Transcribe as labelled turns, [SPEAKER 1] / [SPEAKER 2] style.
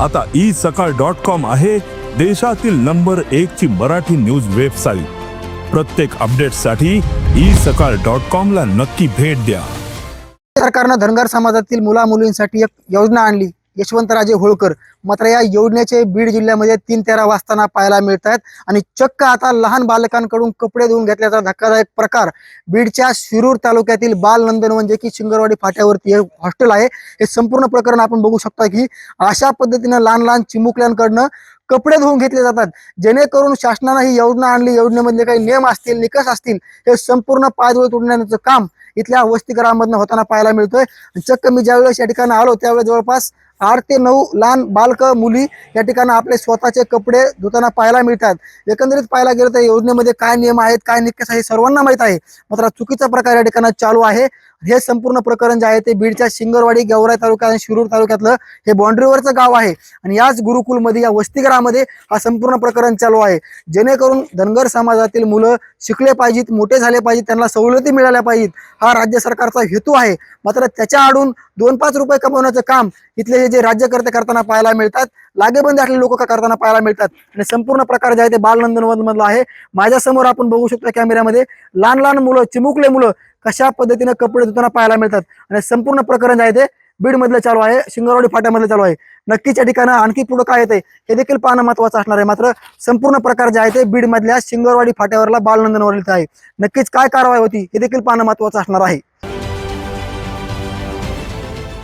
[SPEAKER 1] आता ई सकाळ dot com आहे देशातील नंबर एक ची मराठी न्यूज वेबसाईट. प्रत्येक अपडेटसाठी ई सकाळ डॉट कॉम ला नक्की भेट द्या.
[SPEAKER 2] सरकारनं धनगर समाजातील मुला मुलींसाठी एक योजना आणली. यशवंतराजे होळकर. मात्र या योजनेचे बीड जिल्ह्यामध्ये तीन तेरा वाजताना पाहायला मिळत आहेत आणि चक्क आता लहान बालकांकडून कपडे धुवून घेतल्याचा धक्कादायक प्रकार. बीडच्या शिरूर तालुक्यातील बाल नंदनवन जे म्हणजे की शिंगरवाडी फाट्यावरती हे हॉस्टेल आहे. हे संपूर्ण प्रकरण आपण बघू शकता की अशा पद्धतीनं लहान लहान चिमुकल्यांकडनं कपडे धुवून घेतले जातात. जेणेकरून शासनानं ही योजना आणली. योजनेमधले काही नियम असतील निकष असतील हे संपूर्ण पायदळ तोडण्याचं काम इथल्या वसतिगृहामधनं होताना पाहायला मिळतोय. चक्क मी ज्यावेळेस या ठिकाणी आलो त्यावेळेस जवळपास आठ ते नऊ लहान बालक मुली या ठिकाणी आपले स्वतःचे कपडे धुताना पाहायला मिळतात. एकंदरीत पाहायला गेलं तर योजनेमध्ये काय नियम आहेत काय निकष आहे हे सर्वांना माहीत आहे. मात्र चुकीचा प्रकार या ठिकाणी चालू आहे. हे संपूर्ण प्रकरण जे आहे ते बीडच्या शिंगरवाडी गेवराई तालुका आणि शिरूर तालुक्यातलं हे बाँड्रीवरचं गाव आहे. आणि याच गुरुकुलमध्ये या वसतिगृहामध्ये हा संपूर्ण प्रकरण चालू आहे. जेणेकरून धनगर समाजातील मुलं शिकले पाहिजेत मोठे झाले पाहिजेत त्यांना सवलती मिळाल्या पाहिजेत हा राज्य सरकारचा हेतू आहे. मात्र त्याच्या आडून दोन पाच रुपये कमवण्याचं काम इथले हे जे राज्यकर्ते करताना पाहायला मिळतात लागेबंदी असलेले लोक करताना पाहायला मिळतात. आणि संपूर्ण प्रकार जे आहे ते बालनंदनवन मधला आहे. माझ्यासमोर आपण बघू शकतो कॅमेऱ्यामध्ये लहान लहान मुलं चिमुकले मुलं कशा पद्धतीने कपडे धुताना पाहायला मिळतात. आणि संपूर्ण प्रकरण जे आहे ते बीड मधलं चालू आहे शिंगरवाडी फाट्यामधलं चालू आहे. नक्कीच या ठिकाणी आणखी पुढे काय येते हे देखील पाहणं महत्वाचं असणार आहे. मात्र संपूर्ण प्रकार जे आहे ते बीड मधल्या शिंगरवाडी फाट्यावरला बालनंदनवर आहे. नक्कीच काय कारवाई होती हे देखील पाहणं महत्वाचं असणार आहे.